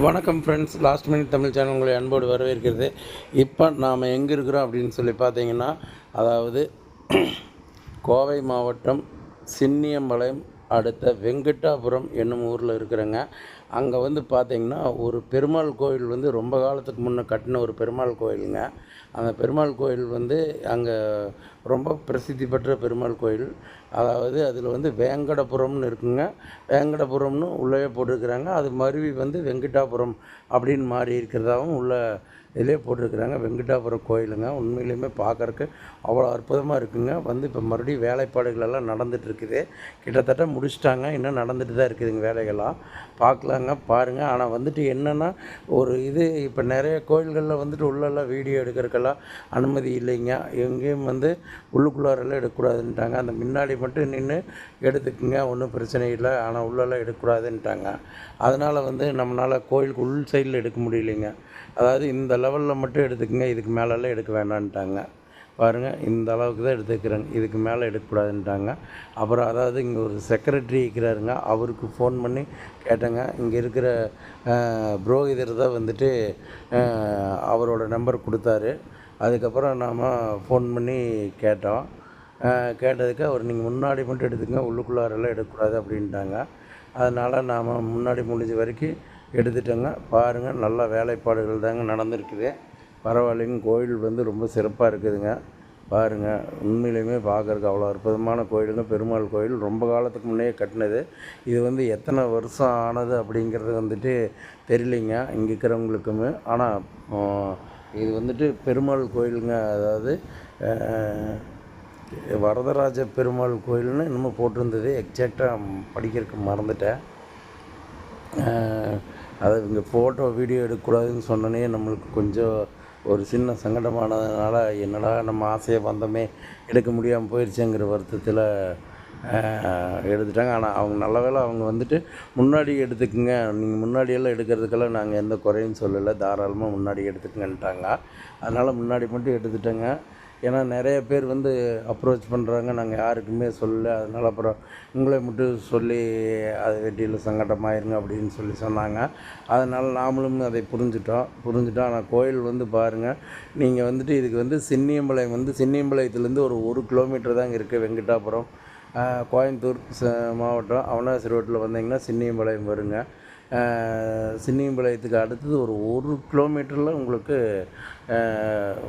வணக்கம் friends last minute Tamil channel உங்களை அன்போடு வரவேற்கிறது. இப்போ நாம் எங்கே இருக்கிறோம் அப்படின்னு சொல்லி பார்த்தீங்கன்னா அதாவது கோவை மாவட்டம் சின்னியம்பாளையம் அடுத்த வெங்கட்டாபுரம் என்னும் ஊரில் இருக்கிறேங்க. அங்கே வந்து பார்த்தீங்கன்னா ஒரு பெருமாள் கோயில் வந்து ரொம்ப காலத்துக்கு முன்னே கட்டின ஒரு பெருமாள் கோயிலுங்க. அந்த பெருமாள் கோயில் வந்து அங்கே ரொம்ப பிரசித்தி பெற்ற பெருமாள் கோயில். அதாவது அதில் வந்து வேங்கடபுரம்னு இருக்குங்க. வேங்கடபுரம்னு உள்ளே போட்டிருக்கிறாங்க. அது மருவி வந்து வெங்கடாபுரம் அப்படின்னு மாறி இருக்கிறதாகவும் உள்ள இதிலே போட்டிருக்கிறாங்க. வெங்கடாபுரம் கோயிலுங்க. உண்மையிலுமே பார்க்கறக்கு அவ்வளோ அற்புதமாக இருக்குங்க. வந்து இப்போ மறுபடியும் வேலைப்பாடுகள் எல்லாம் கிட்டத்தட்ட முடிச்சிட்டாங்க. இன்னும் நடந்துட்டு தான் இருக்குதுங்க வேலைகள்லாம். பார்க்கலாம் பார்க்கலாங்க பாருங்கள் ஆனால் வந்துட்டு என்னென்னா ஒரு இது இப்போ நிறைய கோயில்களில் வந்துட்டு உள்ளெல்லாம் வீடியோ எடுக்கிறக்கெல்லாம் அனுமதி இல்லைங்க. எங்கேயும் வந்து உள்ளுக்குள்ளாரெல்லாம் எடுக்கக்கூடாதுன்ட்டாங்க. அந்த முன்னாடி மட்டும் நின்று எடுத்துக்குங்க ஒன்றும் பிரச்சனை இல்லை. ஆனால் உள்ளெல்லாம் எடுக்கக்கூடாதுன்ட்டாங்க. அதனால் வந்து நம்மளால் கோயிலுக்கு உள் சைடில் எடுக்க முடியலைங்க. அதாவது இந்த லெவலில் மட்டும் எடுத்துக்கங்க இதுக்கு மேலெல்லாம் எடுக்க வேண்டான்ட்டாங்க. பாருங்கள் இந்த அளவுக்கு தான் எடுத்துக்கிறாங்க. இதுக்கு மேலே எடுக்கக்கூடாதுன்ட்டாங்க. அப்புறம் அதாவது இங்கே ஒரு செக்ரட்டரி இருக்கிறாருங்க அவருக்கு ஃபோன் பண்ணி கேட்டேங்க. இங்கே இருக்கிற புரோகிதர் தான் வந்துட்டு அவரோட நம்பர் கொடுத்தாரு. அதுக்கப்புறம் நாம் ஃபோன் பண்ணி கேட்டோம். கேட்டதுக்கு அவர் நீங்கள் முன்னாடி மட்டும் எடுத்துக்கங்க உள்ளுக்குள்ளாரெல்லாம் எடுக்கக்கூடாது அப்படின்ட்டாங்க. அதனால் நாம் முன்னாடி முடிஞ்ச வரைக்கும் எடுத்துட்டோங்க. பாருங்கள் நல்ல வேலைப்பாடுகள் தாங்க நடந்திருக்குது. பரவாயில்லைங்க கோயில் வந்து ரொம்ப சிறப்பாக இருக்குதுங்க. பாருங்கள் உண்மையிலுமே பார்க்குறக்கு அவ்வளோ அற்புதமான கோயிலுங்க. பெருமாள் கோயில் ரொம்ப காலத்துக்கு முன்னே கட்டினது. இது வந்து எத்தனை வருஷம் ஆனது அப்படிங்கிறது வந்துட்டு தெரியலைங்க இங்கே இருக்கிறவங்களுக்குமே. ஆனால் இது வந்துட்டு பெருமாள் கோயிலுங்க அதாவது வரதராஜ பெருமாள் கோயில்னு இன்னமும் போட்டிருந்தது. எக்ஸாக்டாக படிக்கிறதுக்கு மறந்துட்டேன். அது இங்கே ஃபோட்டோ வீடியோ எடுக்கக்கூடாதுன்னு சொன்னனே நம்மளுக்கு கொஞ்சம் ஒரு சின்ன சங்கடமானதுனால என்னடா நம்ம ஆசையை வந்தோமே எடுக்க முடியாமல் போயிடுச்சுங்கிற வருத்தத்தில் எடுத்துட்டாங்க. ஆனால் அவங்க நல்ல வேளை அவங்க வந்துட்டு முன்னாடி எடுத்துக்குங்க. நீங்கள் முன்னாடியெல்லாம் எடுக்கிறதுக்கெல்லாம் நாங்கள் எந்த குறையும் சொல்லலை. தாராளமாக முன்னாடி எடுத்துக்கங்கன்ட்டாங்க. அதனால் முன்னாடி மட்டும் எடுத்துட்டேங்க. ஏன்னா நிறைய பேர் வந்து அப்ரோச் பண்ணுறாங்க நாங்கள் யாருக்குமே சொல்ல அதனால் அப்புறம் உங்களை மட்டும் சொல்லி அது வெட்டியில் சங்கடமாயிருங்க அப்படின்னு சொல்லி சொன்னாங்க. அதனால் நாமளும் அதை புரிஞ்சுட்டோம். புரிஞ்சுட்டோம். ஆனால் கோயில் வந்து பாருங்கள் நீங்கள் வந்துட்டு இதுக்கு வந்து சின்னியம்பாளையம் வந்து சின்னியம்பாளையத்துலேருந்து ஒரு ஒரு கிலோமீட்டர் தாங்க இருக்குது வெங்கடாபுரம். கோயம்புத்தூர் ச- மாவட்டம் அவனாசி ரோட்டில் வந்தீங்கன்னா சின்னியம்பாளையம் வருங்க. சின்னியம்பாளையத்துக்கு அடுத்தது ஒரு ஒரு கிலோமீட்டரில் உங்களுக்கு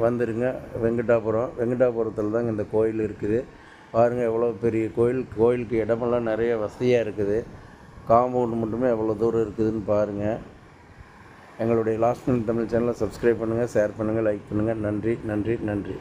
வந்துடுங்க வெங்கடாபுரம் வெங்கடாபுரத்தில் தாங்க இந்த கோயில் இருக்குது. பாருங்கள் எவ்வளோ பெரிய கோயில். கோயிலுக்கு இடமெல்லாம் நிறைய வசதியாக இருக்குது. காம்பவுண்ட் மட்டுமே எவ்வளோ தூரம் இருக்குதுன்னு பாருங்கள் எங்களுடைய லாஸ்ட் மினிட் தமிழ் சேனலை சப்ஸ்கிரைப் பண்ணுங்கள் ஷேர் பண்ணுங்கள் லைக் பண்ணுங்கள் நன்றி நன்றி நன்றி.